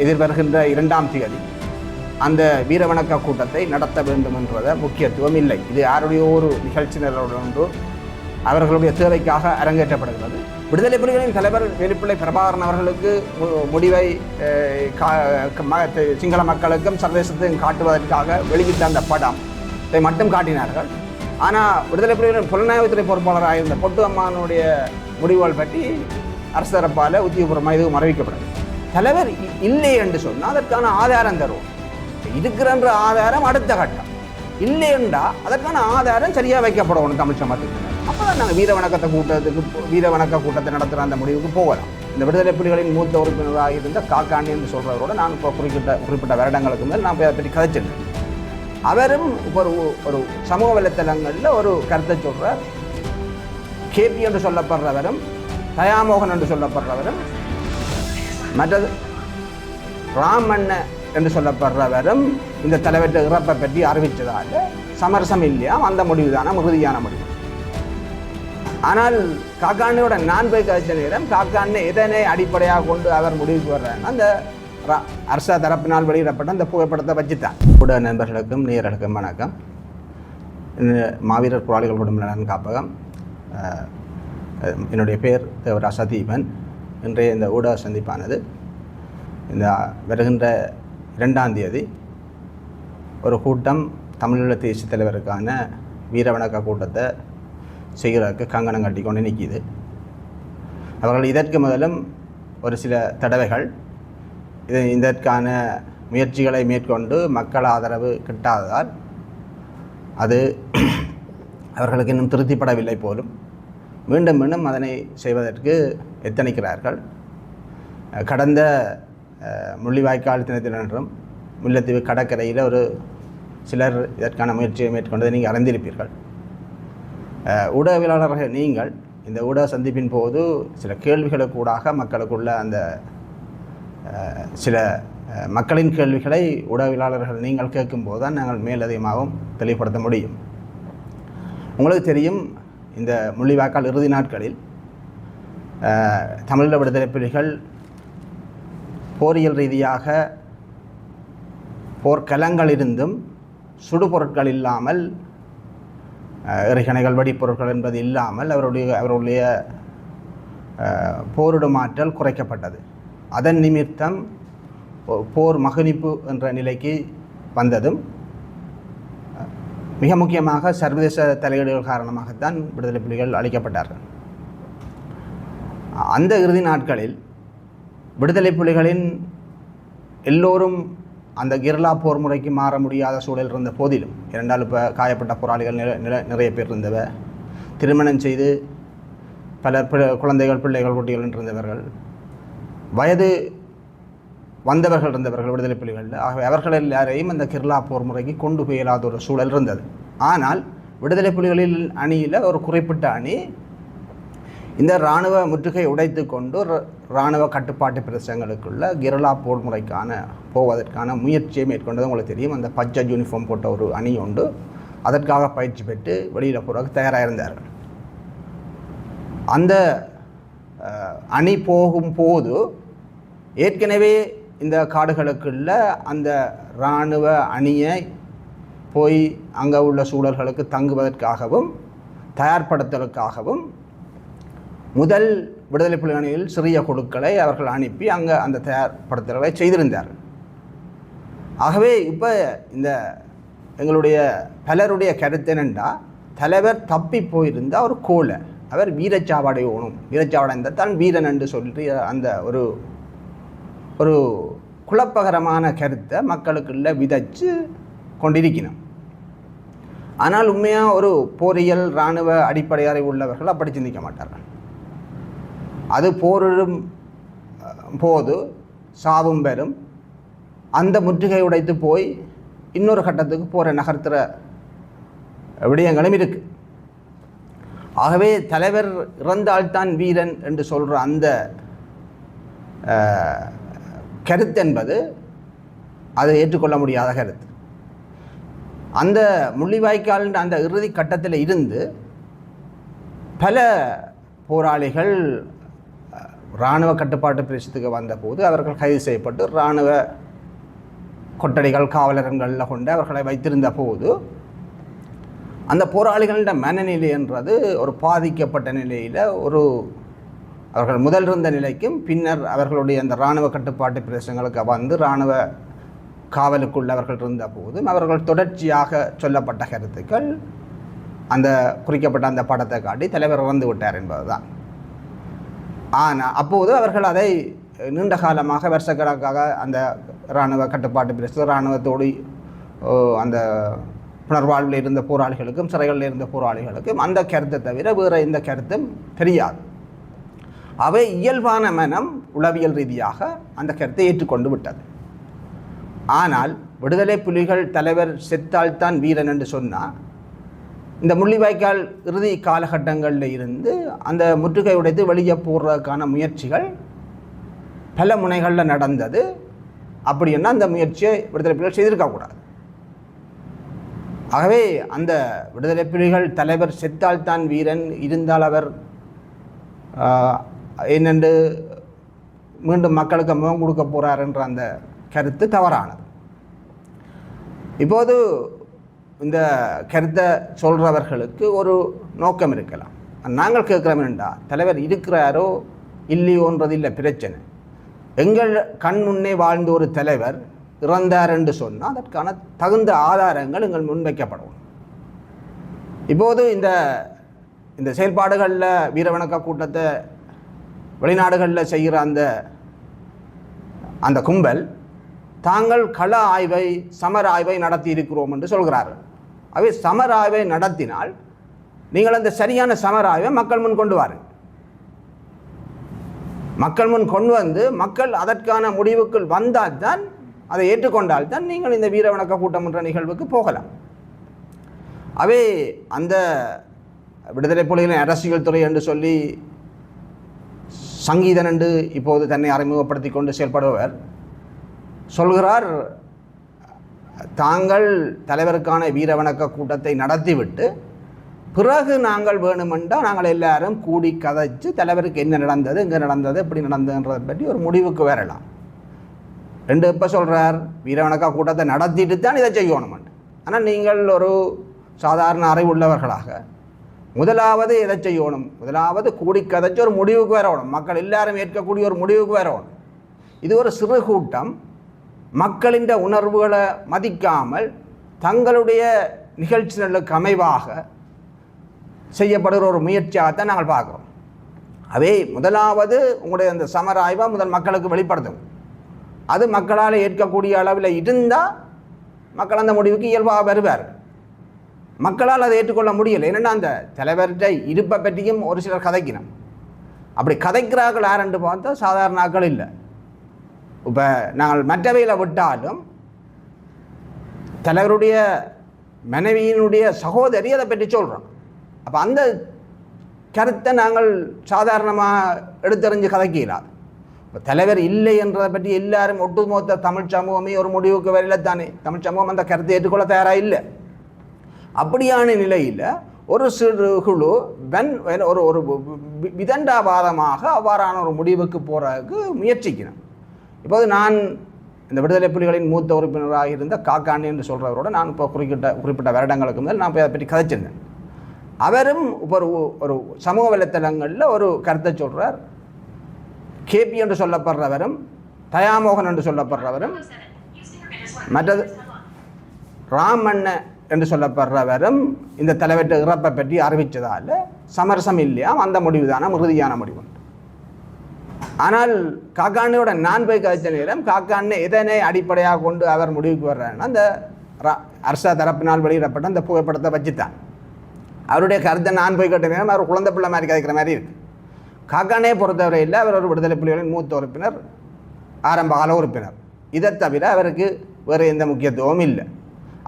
எதிர்வருகின்ற இரண்டாம் தேதி அந்த வீரவணக்க கூட்டத்தை நடத்த வேண்டும் என்றத முக்கியத்துவம் இல்லை. இது யாருடைய ஒரு நிகழ்ச்சி நிலவுடனோ அவர்களுடைய தேவைக்காக அரங்கேற்றப்படுகிறது. விடுதலை புலிகளின் தலைவர் வெளிப்பிள்ளை பிரபாகரன் அவர்களுக்கு மு- முடிவை கா- சிங்கள மக்களுக்கும் சர்வதேசத்தையும் காட்டுவதற்காக வெளியிட்ட அந்த படம். இதை மட்டும் காட்டினார்கள். ஆனால் விடுதலை புலிகளின் புலனாய்வுத்துறை பொறுப்பாளராக இருந்த பொட்டு அம்மானுடைய முடிவுகள் பற்றி அரசு தரப்பால் உத்தியபூர்வமாக இதுவும் அறிவிக்கப்படுது தலைவர் இ- இல்லை என்று சொன்னால் அதற்கான ஆதாரம் தரும். இருக்கிறன்ற ஆதாரம் அடுத்த கட்டம். இல்லை என்றா அதற்கான ஆதாரம் சரியாக வைக்கப்படணும் தமிழ் சமத்துக்கு அப்போ தான் நாங்கள் வீர வணக்கத்தை கூட்டத்துக்கு வீர வணக்க கூட்டத்தை நடத்துகிற அந்த முடிவுக்கு போகலாம். இந்த விடுதலை புலிகளின் மூத்த உறுப்பினராக இருந்த காக்காண்டி என்று சொல்கிறவரோட நான் இப்போ குறிப்பிட்ட குறிப்பிட்ட வருடங்களுக்கு மேல் நான் போய் அதை பற்றி கதைச்சிருந்தேன். அவரும் இப்போ ஒரு ஒரு சமூக வலைத்தளங்களில் ஒரு கருத்தை சொல்கிறார் கேபி என்று சொல்லப்படுறவரும் தயாமோகன் என்று சொல்லப்படுறவரும் மற்றது ராமண்ண என்று சொல்லப்படுறவரும் இந்த தலைவர்கிட்ட இறப்பை பற்றி அறிவித்ததால் சமரசம் இல்லையா? அந்த முடிவு தானே உறுதியான முடிவு. ஆனால் காக்காண்ணியோட நான் போய் கழிச்ச நேரம் காக்காண்ணை எதனை அடிப்படையாக கொண்டு அவர் முடிவுக்கு வர்றாங்க அந்த அரச தரப்பினால் வெளியிடப்பட்ட அந்த புகைப்படத்தை வச்சுட்டான் கூட நண்பர்களுக்கும் நேயர்களுக்கும் வணக்கம். மாவீரர் போராளிகள் குடும்ப நலன் காப்பகம். என்னுடைய பேர் தேவரா தீபன் இன்றைய இந்த ஊடக சந்திப்பானது இந்த வருகின்ற இரண்டாம் தேதி ஒரு கூட்டம் தமிழீழ தேசிய தலைவருக்கான வீரவணக்க கூட்டத்தை செய்கிறதுக்கு கங்கணம் கட்டி கொண்டு நிற்கிது அவர்கள் இதற்கு முதலும் ஒரு சில தடவைகள் இது இதற்கான முயற்சிகளை மேற்கொண்டு மக்கள் ஆதரவு கிட்டாததால் அது அவர்களுக்கு இன்னும் திருப்திப்படவில்லை போலும் மீண்டும் மீண்டும் அதனை செய்வதற்கு எத்தனிக்கிறார்கள்? கடந்த முள்ளிவாய்க்கால் தினத்தினன்றும் முல்லைத்தீவு கடற்கரையில் ஒரு சிலர் இதற்கான முயற்சியை மேற்கொண்டதை நீங்கள் அறிந்திருப்பீர்கள். ஊடகவியலாளர்கள் நீங்கள் இந்த ஊடக சந்திப்பின் போது சில கேள்விகளுக்கு கூடாக மக்களுக்குள்ள அந்த சில மக்களின் கேள்விகளை ஊடகவியலாளர்கள் நீங்கள் கேட்கும்போது தான் நாங்கள் மேலதிகமாகவும் தெளிவுபடுத்த முடியும். உங்களுக்கு தெரியும் இந்த முள்ளிவாய்க்கால் இறுதி நாட்களில் தமிழீழ விடுதலை புலிகள் போரியல் ரீதியாக போர்க்கலங்களிருந்தும் சுடுபொருட்கள் இல்லாமல் இறைகணைகள் எறிகணைகள் வெடிப்பொருட்கள் என்பது இல்லாமல் அவருடைய அவருடைய போரிடும் ஆற்றல் குறைக்கப்பட்டது. அதன் நிமித்தம் போ- போர் மகனிப்பு என்ற நிலைக்கு வந்ததும் மிக முக்கியமாக சர்வதேச தலையீடுகள் காரணமாகத்தான் விடுதலை புலிகள் அளிக்கப்பட்டார்கள். அந்த இறுதி நாட்களில் விடுதலை புலிகளின் எல்லோரும் அந்த கிர்லா போர் முறைக்கு மாற முடியாத சூழல் இருந்த போதிலும் இரண்டால் இப்போ காயப்பட்ட போராளிகள் நில நிறைய பேர் இருந்தவ திருமணம் செய்து பலர் குழந்தைகள் பிள்ளைகள் குட்டிகள் இருந்தவர்கள் வயது வந்தவர்கள் இருந்தவர்கள் விடுதலை புலிகளில் ஆகவே அவர்கள் எல்லாரையும் அந்த கிர்லா போர் முறைக்கு கொண்டு போய் இயலாத ஒரு சூழல் இருந்தது. ஆனால் விடுதலை புலிகளில் அணியில் ஒரு குறிப்பிட்ட அணி இந்த இராணுவ முற்றுகை உடைத்து கொண்டு ர- இராணுவ கட்டுப்பாட்டு பிரதேசங்களுக்குள்ள கிரலா போர் முறைக்கான போவதற்கான முயற்சியை மேற்கொண்டது உங்களுக்கு தெரியும். அந்த பச்சை யூனிஃபார்ம் போட்ட ஒரு அணி உண்டு. அதற்காக பயிற்சி பெற்று வெளியில் போகிறதுக்கு தயாராக இருந்தார்கள் அந்த அணி அணி போகும்போது ஏற்கனவே இந்த காடுகளுக்குள்ள அந்த இராணுவ அணியை போய் அங்கே உள்ள சூழல்களுக்கு தங்குவதற்காகவும் தயார்படுத்தலுக்காகவும் முதல் விடுதலை புலிகளில் சிறிய குழுக்களை அவர்கள் அனுப்பி அங்கே அந்த தயார்படுத்தல்களை செய்திருந்தார்கள் ஆகவே இப்போ இந்த எங்களுடைய பலருடைய கருத்து என்னென்றா தலைவர் தப்பி போயிருந்தால் ஒரு கோலை அவர் வீரச்சாவடை ஓணும். வீரச்சாவடை இருந்தால் தான் வீரன் என்று சொல்லி அந்த ஒரு ஒரு குழப்பகரமான கருத்தை மக்களுக்குள்ள விதைச்சு கொண்டிருக்கணும். ஆனால் உண்மையாக ஒரு போரியல் இராணுவ அடிப்படை அறிவு உள்ளவர்கள் அப்படி சிந்திக்க மாட்டார்கள். அது போரிடும் போது சாவும் பெறும். அந்த முற்றுகை உடைத்து போய் இன்னொரு கட்டத்துக்கு போகிற நகர்த்துற விடயங்களும் இருக்குது ஆகவே தலைவர் இறந்தால்தான் வீரன் என்று சொல்கிற அந்த கருத்து என்பது அதை ஏற்றுக்கொள்ள முடியாத கருத்து. அந்த முள்ளிவாய்க்கால் அந்த இறுதி கட்டத்தில் இருந்து பல போராளிகள் இராணுவ கட்டுப்பாட்டு பிரதேசத்துக்கு வந்தபோது அவர்கள் கைது செய்யப்பட்டு இராணுவ கொட்டடிகள் காவலரங்களில் கொண்டு அவர்களை வைத்திருந்த போது அந்த போராளிகளிட மனநிலை என்றது ஒரு பாதிக்கப்பட்ட நிலையில் ஒரு அவர்கள் முதல் இருந்த நிலைக்கும் பின்னர் அவர்களுடைய அந்த இராணுவ கட்டுப்பாட்டு பிரதேசங்களுக்கு வந்து இராணுவ காவலுக்குள்ளவர்கள் இருந்த போதும் அவர்கள் தொடர்ச்சியாக சொல்லப்பட்ட கருத்துக்கள் அந்த குறிக்கப்பட்ட அந்த படத்தை காட்டி தலைவர் இறந்து விட்டார் என்பதுதான். ஆனால் அப்போது அவர்கள் அதை நீண்ட காலமாக வருஷக்கணக்காக அந்த இராணுவ கட்டுப்பாட்டு பிரதேச இராணுவத்தோடு ஓ, அந்த புனர்வாழ்வில் இருந்த போராளிகளுக்கும் சிறைகளில் இருந்த போராளிகளுக்கும் அந்த கருத்தை தவிர வேறு எந்த கருத்தும் தெரியாது. அவை இயல்பான மனம் உளவியல் ரீதியாக அந்த கருத்தை ஏற்றுக்கொண்டு விட்டது ஆனால் விடுதலை புலிகள் தலைவர் செத்தால்தான் வீரன் என்று சொன்னால் இந்த முள்ளிவாய்க்கால் இறுதி காலகட்டங்களில் இருந்து அந்த முற்றுகை உடைத்து வெளியே போடுறதுக்கான முயற்சிகள் பல முனைகளில் நடந்தது. அப்படின்னா அந்த முயற்சியை விடுதலை புலிகள் செய்திருக்கக்கூடாது ஆகவே அந்த விடுதலை புலிகள் தலைவர் செத்தால்தான் வீரன் இருந்தால் அவர் என்னென்று மீண்டும் மக்களுக்கு முகம் கொடுக்க போகிறார் என்ற அந்த கருத்து தவறானது. இப்போது இந்த கருத்தை சொல்கிறவர்களுக்கு ஒரு நோக்கம் இருக்கலாம். நாங்கள் கேட்குறோம் என்றால் தலைவர் இருக்கிறாரோ இல்லையோன்றது இல்லை பிரச்சனை. எங்கள் கண் முன்னே வாழ்ந்த ஒரு தலைவர் இறந்தார் என்று சொன்னால் அதற்கான தகுந்த ஆதாரங்கள் எங்கள் முன்வைக்கப்படும் இப்போது இந்த இந்த செயல்பாடுகளில் வீரவணக்க கூட்டத்தை வெளிநாடுகளில் செய்கிற அந்த அந்த கும்பல் தாங்கள் கள ஆய்வை சமர ஆய்வை நடத்தி இருக்கிறோம் என்று சொல்கிறார்கள். அவை சமர ஆய்வை நடத்தினால் நீங்கள் அந்த சரியான சமர ஆய்வை மக்கள் முன் கொண்டு வாருங்கள். மக்கள் முன் கொண்டு வந்து மக்கள் அதற்கான முடிவுக்குள் வந்தால் தான் அதை ஏற்றுக்கொண்டால் தான் நீங்கள் இந்த வீரவணக்க கூட்டம் என்ற நிகழ்வுக்கு போகலாம். அவை அந்த விடுதலை புலிகளின் அரசியல் துறை என்று சொல்லி சங்கீதன் என்று இப்போது தன்னை அறிமுகப்படுத்தி கொண்டு செயல்படுபவர். சொல்கிறார் தாங்கள் தலைவருக்கான வீரவணக்க கூட்டத்தை நடத்திவிட்டு பிறகு நாங்கள் வேணுமென்றால் நாங்கள் எல்லாரும் கூடி கதைச்சு தலைவருக்கு என்ன நடந்தது எங்கே நடந்தது எப்படி நடந்ததுன்றதை பற்றி ஒரு முடிவுக்கு வரலாம். ரெண்டு இப்போ சொல்கிறார் வீரவணக்கா கூட்டத்தை நடத்திட்டு தான் இதை செய்யணுமென்று ஆனால் நீங்கள் ஒரு சாதாரண அறிவுள்ளவர்களாக முதலாவது எதை செய்யணும் முதலாவது கூடி கதைச்சு ஒரு முடிவுக்கு வரணும் மக்கள் எல்லாரும் ஏற்கக்கூடிய ஒரு முடிவுக்கு வரணும் இது ஒரு சிறு கூட்டம். மக்களின் உணர்வுகளை மதிக்காமல் தங்களுடைய நிகழ்ச்சிகளுக்கு அமைவாக செய்யப்படுகிற ஒரு முயற்சியாகத்தான் நாங்கள் பார்க்குறோம். அவே முதலாவது உங்களுடைய அந்த சமராய்வை முதல் மக்களுக்கு வெளிப்படுத்தும். அது மக்களால் ஏற்கக்கூடிய அளவில் இருந்தால் மக்கள் அந்த முடிவுக்கு இயல்பாக வருவார் மக்களால் அதை ஏற்றுக்கொள்ள முடியலை. என்னென்னா அந்த தலைவர்கிட்ட இருப்பை பற்றியும் ஒரு சிலர் கதைக்கணும். அப்படி கதைக்கிறார்கள் யாருன்னு பார்த்தா சாதாரண ஆக்கள் இல்லை. இப்போ நாங்கள் மற்றவையில் விட்டாலும் தலைவருடைய மனைவியினுடைய சகோதரி அதை பற்றி சொல்கிறோம் அப்போ அந்த கருத்தை நாங்கள் சாதாரணமாக எடுத்தறிஞ்சு கதைக்கிறார் இப்போ தலைவர் இல்லை என்றதை பற்றி எல்லாரும் ஒட்டுமொத்த தமிழ் சமூகமே ஒரு முடிவுக்கு வரல தானே தமிழ் சமூகம் அந்த கருத்தை ஏற்றுக்கொள்ள தயாராக இல்லை. அப்படியான நிலையில் ஒரு சிறு குழு வென் ஒரு ஒரு வி- விதண்டாவாதமாக அவ்வாறான ஒரு முடிவுக்கு போகிறதுக்கு முயற்சிக்கணும். இப்போது நான் இந்த விடுதலை புலிகளின் மூத்த உறுப்பினராக இருந்த காக்காண்டி என்று சொல்கிறவரோட நான் இப்போ குறிப்பிட்ட குறிப்பிட்ட வருடங்களுக்கு முதல் நான் போய் அதை பற்றி கதைச்சிருந்தேன். அவரும் இப்போ ஒரு ஒரு சமூக வலைத்தளங்களில் ஒரு கருத்தை சொல்கிறார் கேபி என்று சொல்லப்படுறவரும் தயாமோகன் என்று சொல்லப்படுறவரும் மற்றது ராமண்ண என்று சொல்லப்படுறவரும் இந்த தலைவற்ற இறப்பை பற்றி அறிவித்ததால் சமரசம் இல்லையா அந்த முடிவு தானே உறுதியான முடிவு ஆனால் காக்காண்டையோட நான் போய் கழிச்ச நேரம் காக்காண்டை எதனை அடிப்படையாக கொண்டு அவர் முடிவுக்கு வர்றாருன்னா அந்த அரசா தரப்பினால் வெளியிடப்பட்ட அந்த புகைப்படத்தை வச்சுத்தான். அவருடைய கருத்தை நான் போய் கேட்ட நேரம் அவர் குழந்தை பிள்ளை மாதிரி கதைக்கிற மாதிரி இருக்கு. காக்கானே பொறுத்தவரையில் அவர் ஒரு விடுதலை புலிகளின் மூத்த உறுப்பினர் ஆரம்ப கால உறுப்பினர். இதை தவிர அவருக்கு வேறு எந்த முக்கியத்துவமும் இல்லை.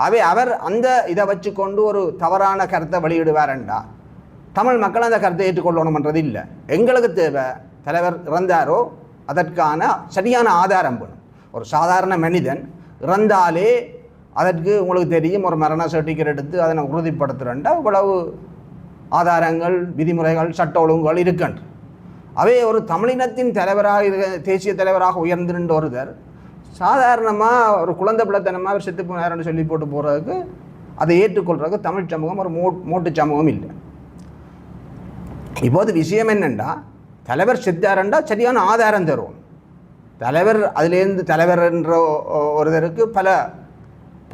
அவை அவர் அந்த இதை வச்சுக்கொண்டு ஒரு தவறான கருத்தை வெளியிடுவாரண்டா? தமிழ் மக்கள் அந்த கருத்தை ஏற்றுக்கொள்ளணும்ன்றது இல்லை எங்களுக்கு தேவை தலைவர் இறந்தாரோ அதற்கான சரியான ஆதாரம் வேணும். ஒரு சாதாரண மனிதன் இறந்தாலே அதற்கு உங்களுக்கு தெரியும் ஒரு மரண சர்டிஃபிகேட் எடுத்து அதனை உறுதிப்படுத்துகிறேன்டா இவ்வளவு ஆதாரங்கள் விதிமுறைகள் சட்ட ஒழுங்குகள் இருக்கின்ற. அவை ஒரு தமிழினத்தின் தலைவராக இருக்க தேசிய தலைவராக உயர்ந்திருந்த ஒருவர் சாதாரணமாக ஒரு குழந்தை பிள்ளைத்தனமாக அவர் செத்து போனார்னு சொல்லி போட்டு போகிறதுக்கு அதை ஏற்றுக்கொள்கிறதுக்கு தமிழ் சமூகம் ஒரு மோ மோட்டு சமூகம் இல்லை. இப்போது விஷயம் என்னென்னா தலைவர் செத்தாரண்டா சரியான ஆதாரம் தரும் தலைவர் அதுலேருந்து தலைவர் என்ற ஒருத்தருக்கு பல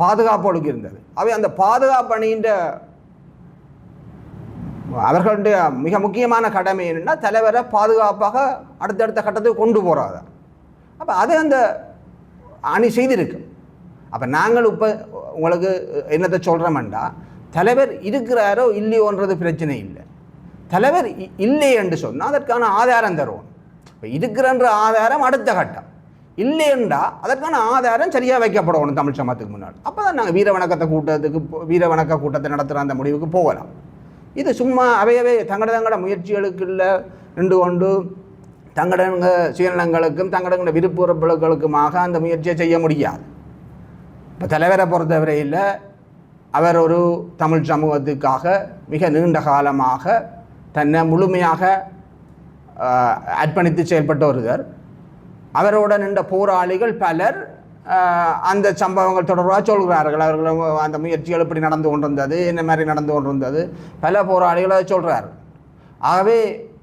பாதுகாப்புகளுக்கு இருந்தது அவை அந்த பாதுகாப்பு அணின்ற அவர்களுடைய மிக முக்கியமான கடமை என்னென்னா தலைவரை பாதுகாப்பாக அடுத்தடுத்த கட்டத்துக்கு கொண்டு போகிறாங்க அப்போ அது அந்த அணி செய்திருக்கு. அப்போ நாங்கள் இப்போ உங்களுக்கு என்னத்தை சொல்கிறோம்டா தலைவர் இருக்கிறாரோ இல்லையோன்றது பிரச்சனை இல்லை. தலைவர் இ- இல்லை என்று சொன்னால் அதற்கான ஆதாரம் தருவோம். இப்போ இருக்கிறன்ற ஆதாரம் அடுத்த கட்டம். இல்லைன்றா அதற்கான ஆதாரம் சரியாக வைக்கப்படணும் தமிழ் சமத்துக்கு முன்னாடி. அப்போ தான் நாங்கள் வீர வணக்கத்தை கூட்டத்துக்கு போ- வீர வணக்க கூட்டத்தை நடத்துகிற அந்த முடிவுக்கு போகலாம். இது சும்மா அவையவே தங்கட தங்கட முயற்சிகளுக்குள்ள நின்று கொண்டு தங்கடங்க சுயநலங்களுக்கும் தங்கடங்க விருப்புறப்புகளுக்குமாக அந்த முயற்சியை செய்ய முடியாது. இப்போ தலைவரை பொறுத்தவரையில் அவர் ஒரு தமிழ் சமூகத்துக்காக மிக நீண்ட காலமாக தன்னை முழுமையாக அர்ப்பணித்து செயல்பட்ட ஒருவர். அவரோட நின்ற போராளிகள் பலர் அந்த சம்பவங்கள் தொடர்பாக சொல்கிறார்கள். அவர்கள் அந்த முயற்சிகள் இப்படி நடந்து கொண்டிருந்தது என்ன மாதிரி நடந்து கொண்டிருந்தது பல போராளிகள் அதை சொல்கிறார்கள் ஆகவே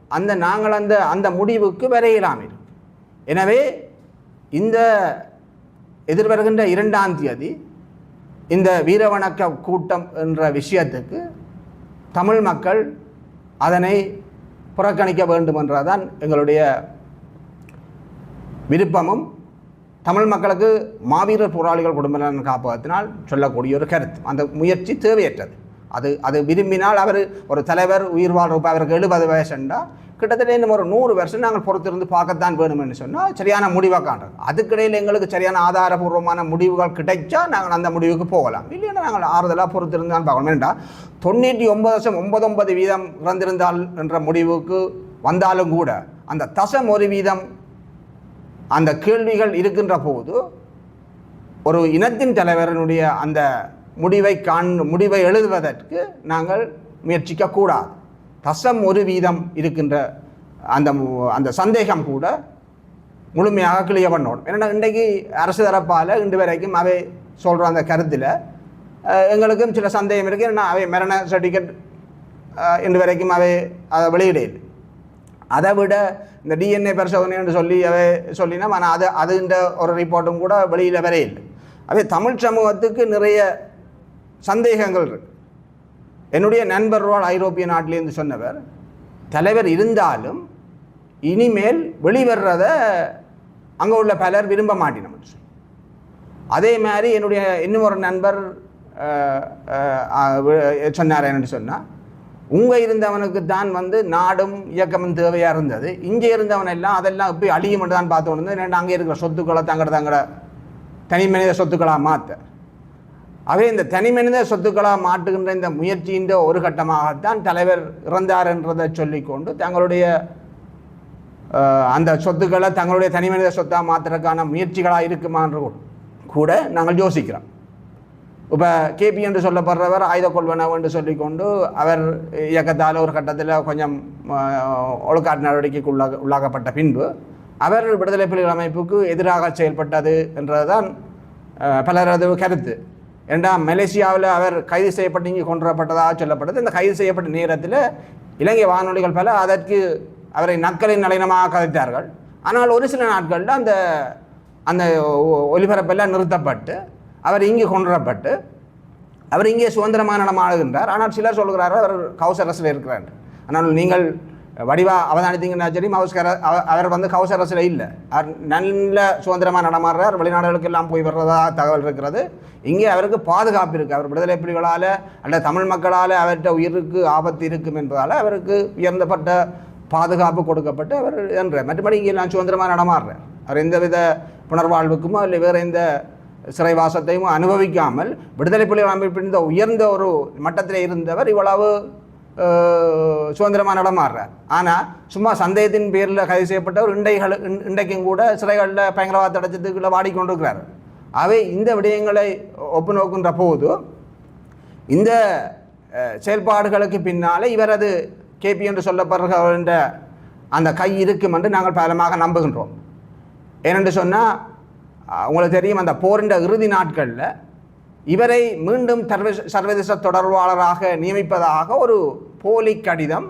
அந்த நாங்கள் அந்த அந்த முடிவுக்கு வரையிலாமே எனவே இந்த எதிர்வருகின்ற இரண்டாம் தேதி இந்த வீரவணக்க கூட்டம் என்ற விஷயத்துக்கு தமிழ் மக்கள் அதனை புறக்கணிக்க வேண்டும் என்றதான் எங்களுடைய விருப்பமும் தமிழ் மக்களுக்கு மாவீரர் போராளிகள் குடும்ப நலன் காப்பகத்தினால் சொல்லக்கூடிய ஒரு கருத்து. அந்த முயற்சி தேவையற்றது. அது அது விரும்பினால் அவர் ஒரு தலைவர் உயிர் வாழ்றப்ப அவருக்கு எழுபது வயசுண்டா கிட்டத்தட்ட இன்னும் ஒரு நூறு வருஷம் நாங்கள் பொறுத்திருந்து பார்க்கத்தான் வேணும்னு சொன்னால் சரியான முடிவாக காண்றோம் அதுக்கிடையில் எங்களுக்கு சரியான ஆதாரபூர்வமான முடிவுகள் கிடைச்சா நாங்கள் அந்த முடிவுக்கு போகலாம். இல்லைன்னா நாங்கள் ஆறுதலாக பொறுத்திருந்து தான் பார்க்கணும் ஏன்டா தொண்ணூற்றி ஒன்பது வருஷம் ஒன்பது ஒன்பது வீதம் இறந்திருந்தால் என்ற முடிவுக்கு வந்தாலும் கூட அந்த தசம் ஒரு வீதம் அந்த கேள்விகள் இருக்கின்ற போது ஒரு இனத்தின் தலைவரனுடைய அந்த முடிவை காண் முடிவை எழுதுவதற்கு நாங்கள் முயற்சிக்கக்கூடாது. தசம் ஒரு வீதம் இருக்கின்ற அந்த அந்த சந்தேகம் கூட முழுமையாக கிளியர் பண்ணணும். ஏன்னா இன்றைக்கு அரசு தரப்பால் இன்று வரைக்கும் அவை சொல்கிற அந்த கருத்தில் எங்களுக்கும் சில சந்தேகம் இருக்குது ஏன்னா அவை மரண சர்டிஃபிகேட் இன்று வரைக்கும் அவை அதை வெளியிடையில் அதை விட இந்த டிஎன்ஏ பரிசோதனைன்னு சொல்லி அவை சொல்லினா ஆனால் அது அதுன்ற ஒரு ரிப்போர்ட்டும் கூட வெளியில் வரையில் அவை தமிழ் சமூகத்துக்கு நிறைய சந்தேகங்கள் இருக்கு. என்னுடைய நண்பர் ரோல் ஐரோப்பிய நாட்டிலேருந்து சொன்னவர் தலைவர் இருந்தாலும் இனிமேல் வெளிவர்றத அங்கே உள்ள பலர் விரும்ப மாட்டினோம் சொல்லி அதே மாதிரி என்னுடைய இன்னும் ஒரு நண்பர் சொன்னார் என்று சொன்னால் உங்கள் இருந்தவனுக்கு தான் வந்து நாடும் இயக்கமும் தேவையாக இருந்தது. இங்கே இருந்தவன் எல்லாம் அதெல்லாம் இப்போ அழியும் மட்டும் தான் பார்த்து கொண்டு அங்கே இருக்கிற சொத்துக்களை தங்கட தங்கட தனி மனித சொத்துக்களாக மாற்ற அவை இந்த தனி மனித சொத்துக்களாக மாற்றுகின்ற இந்த முயற்சியின் ஒரு கட்டமாகத்தான் தலைவர் இறந்தார் என்றதை சொல்லிக்கொண்டு தங்களுடைய அந்த சொத்துக்களை தங்களுடைய தனி மனித சொத்தாக மாற்றுறதுக்கான முயற்சிகளாக இருக்குமான்ற கூட- கூட நாங்கள் யோசிக்கிறோம். இப்போ கேபி என்று சொல்லப்படுறவர் ஆயுத கொள்வனவு என்று சொல்லிக்கொண்டு அவர் இயக்கத்தால் ஒரு கட்டத்தில் கொஞ்சம் ஒழுக்காட்டு நடவடிக்கைக்கு உள்ளாக உள்ளாக்கப்பட்ட பின்பு அவர் விடுதலை புலிகள் அமைப்புக்கு எதிராக செயல்பட்டது என்றதுதான் பலரது கருத்து. ஏண்டா மலேசியாவில் அவர் கைது செய்யப்பட்டு இங்கே கொண்டு வரப்பட்டதாக சொல்லப்பட்டது இந்த கைது செய்யப்பட்ட நேரத்தில் இலங்கை வானொலிகள் பல அதற்கு அவரை நக்கலின் நளினமாக கதைத்தார்கள். ஆனால் ஒரு சில நாட்களில் அந்த அந்த ஒ- ஒலிபரப்பெல்லாம் நிறுத்தப்பட்டு அவர் இங்கே கொண்டு வரப்பட்டு அவர் இங்கே சுதந்திரமான நடம் ஆனால் சிலர் சொல்கிறார்கள் அவர் ஹவுஸ் இருக்கிறார். ஆனால் நீங்கள் வடிவா அவதானித்தீங்கன்னா சரி ஹவுஸ் கர- அவர் வந்து ஹவுஸ் அரசில் இல்லை. அவர் நல்ல சுதந்திரமாக நடமாடுறார். வெளிநாடுகளுக்கு எல்லாம் போய் வர்றதா தகவல் இருக்கிறது. இங்கே அவருக்கு பாதுகாப்பு இருக்குது அவர் விடுதலை புலிகளால் அல்ல தமிழ் மக்களால் அவர்கிட்ட உயிருக்கு ஆபத்து இருக்கும் என்பதால் அவருக்கு உயர்ந்தப்பட்ட பாதுகாப்பு கொடுக்கப்பட்டு அவர் என்ற மற்றபடி இங்கே நான் சுதந்திரமாக நடமாடுறார் அவர் எந்தவித புனர்வாழ்வுக்குமோ இல்லை வேறு எந்த சிறைவாசத்தையும் அனுபவிக்காமல் விடுதலை புலிகள் அமைப்பின் இந்த உயர்ந்த ஒரு மட்டத்தில் இருந்தவர் இவ்வளவு சுதந்திரமான சுதந்திரமாக நடமாடுறார் ஆனால் சும்மா சந்தேகத்தின் பேரில் கைது செய்யப்பட்டவர் இண்டைகள் இன்- இன்றைக்கும் கூட சிறைகளில் பயங்கரவாத தடச்சத்துக்குள்ள வாடிக்கொண்டிருக்கிறார். அவை இந்த விடயங்களை ஒப்பு நோக்குன்ற போது இந்த செயல்பாடுகளுக்கு பின்னாலே இவரது கேபி என்று சொல்லப்படுகின்ற அந்த கை இருக்கும் என்று நாங்கள் பலமாக நம்புகின்றோம். ஏனென்று சொன்னால் உங்களுக்கு தெரியும் அந்த போரின்ற இறுதி நாட்களில் இவரை மீண்டும் சர்வ சர்வதேச தொடர்பாளராக நியமிப்பதாக ஒரு போலி கடிதம்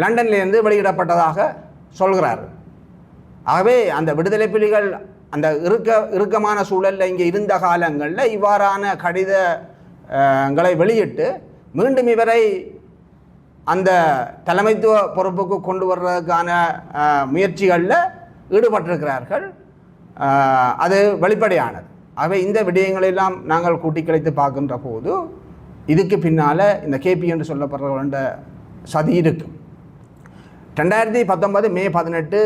லண்டன்லேருந்து லண்டனிலிருந்து வெளியிடப்பட்டதாக சொல்கிறார். ஆகவே அந்த விடுதலை புலிகள் அந்த இறுக்க இறுக்கமான சூழலில் இங்கே இருந்த காலங்களில் இவ்வாறான கடிதங்களை வெளியிட்டு மீண்டும் இவரை அந்த தலைமைத்துவ பொறுப்புக்கு கொண்டு வர்றதுக்கான முயற்சிகளில் ஈடுபட்டிருக்கிறார்கள். அது வெளிப்படையானது. ஆகவே இந்த விடயங்களெல்லாம் நாங்கள் கூட்டி கழித்து பார்க்கின்ற போது இதுக்கு பின்னால் இந்த கேபி என்று சொல்லப்படுற சதி இருக்கும் ரெண்டாயிரத்தி பத்தொன்பது மே பதினெட்டு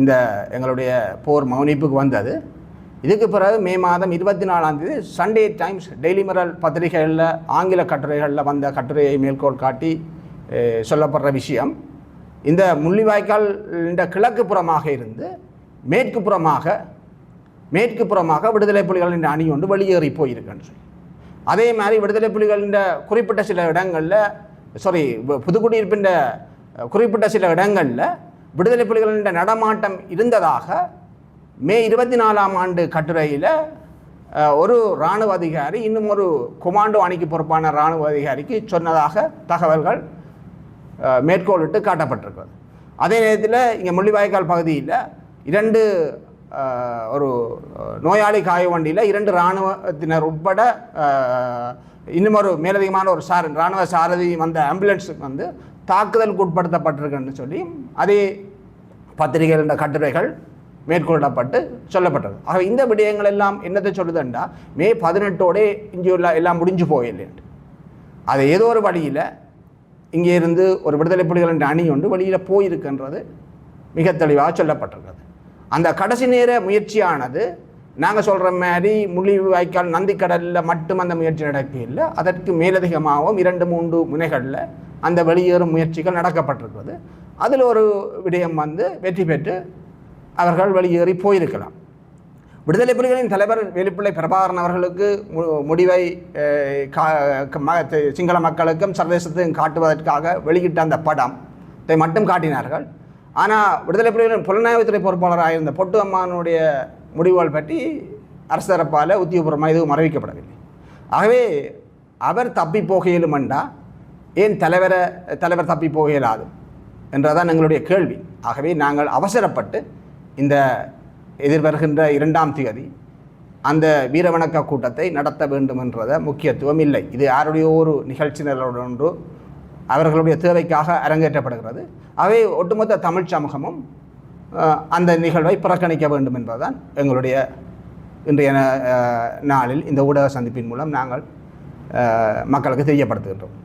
இந்த எங்களுடைய போர் மௌனிப்புக்கு வந்தது. இதுக்கு பிறகு மே மாதம் இருபத்தி நாலாம் தேதி சண்டே டைம்ஸ் டெய்லி மிரல் பத்திரிகைகளில் ஆங்கில கட்டுரைகளில் வந்த கட்டுரையை மேற்கோள் காட்டி சொல்லப்படுற விஷயம். இந்த முள்ளிவாய்க்கால் இந்த கிழக்கு புறமாக இருந்து மேற்கு புறமாக மேற்கு புறமாக விடுதலை புலிகளின் அணி ஒன்று வெளியேறி போயிருக்குன்னு சொல்லி. அதே மாதிரி விடுதலை புலிகளின் குறிப்பிட்ட சில இடங்களில் சாரி புதுக்குடியிருப்பின் குறிப்பிட்ட சில இடங்களில் விடுதலை புலிகளின் நடமாட்டம் இருந்ததாக மே இருபத்தி நாலாம் ஆண்டு கட்டுரையில் ஒரு இராணுவ அதிகாரி இன்னும் ஒரு கொமாண்டோ அணிக்கு பொறுப்பான இராணுவ அதிகாரிக்கு சொன்னதாக தகவல்கள் மேற்கோளிட்டு காட்டப்பட்டிருக்கிறது. அதே நேரத்தில் இங்கே முள்ளிவாய்க்கால் பகுதியில் இரண்டு ஒரு நோயாளி காய வண்டியில் இரண்டு இராணுவத்தினர் உட்பட இன்னும் ஒரு மேலதிகமான ஒரு சார் இராணுவ சாரதி வந்த ஆம்புலன்ஸுக்கு வந்து தாக்குதலுக்கு உட்படுத்தப்பட்டிருக்குன்னு சொல்லி அதே பத்திரிகைகள் என்ற கட்டுரைகள் மேற்கொள்ளப்பட்டு சொல்லப்பட்டது. ஆக இந்த விடயங்கள் எல்லாம் என்னத்தை சொல்லுதுண்டா மே பதினெட்டோடே இங்கே உள்ள எல்லாம் முடிஞ்சு போயில்லைன்ட்டு அது ஏதோ ஒரு வழியில் இங்கே இருந்து ஒரு விடுதலை புலிகள் என்ற அணி ஒன்று வெளியில் போயிருக்குன்றது மிக தெளிவாக சொல்லப்பட்டிருக்கிறது அந்த கடைசி நேர முயற்சியானது நாங்கள் சொல்கிற மாதிரி முள்ளி வாய்க்கால் நந்திக்கடலில் மட்டும் அந்த முயற்சி நடக்கவில்லை. அதற்கு மேலதிகமாகவும் இரண்டு மூன்று முனைகளில் அந்த வெளியேறும் முயற்சிகள் நடக்கப்பட்டிருக்கிறது. அதில் ஒரு விடயம் வந்து வெற்றி பெற்று அவர்கள் வெளியேறி போயிருக்கலாம். விடுதலை புலிகளின் தலைவர் வெளிப்பிள்ளை பிரபாகரன் அவர்களுக்கு மு- முடிவை கா- சிங்கள மக்களுக்கும் சர்வதேசத்தையும் காட்டுவதற்காக வெளியிட்ட அந்த படம் மட்டும் காட்டினார்கள். ஆனால் விடுதலை புலிகளின் புலனாய்வுத்துறை பொறுப்பாளராக இருந்த பொட்டு அம்மானுடைய முடிவுகள் பற்றி அரசு தரப்பால் உத்தியோகபூர்வமாக எதுவும் அறிவிக்கப்படவில்லை. ஆகவே அவர் தப்பி போக இயலுமெண்டா ஏன் தலைவரை தலைவர் தப்பி போக இயலாது என்றதான் எங்களுடைய கேள்வி. ஆகவே நாங்கள் அவசரப்பட்டு இந்த எதிர்வருகின்ற இரண்டாம் தேதி அந்த வீரவணக்க கூட்டத்தை நடத்த வேண்டும் என்றத முக்கியத்துவம் இல்லை. இது யாருடைய ஒரு நிகழ்ச்சி நிலவொன்று அவர்களுடைய தேவைக்காக அரங்கேற்றப்படுகிறது. அவை ஒட்டுமொத்த தமிழ் சமூகமும் அந்த நிகழ்வை புறக்கணிக்க வேண்டும் என்பதுதான் எங்களுடைய இன்றைய நாளில் இந்த ஊடக சந்திப்பின் மூலம் நாங்கள் மக்களுக்கு தெரியப்படுத்துகின்றோம்.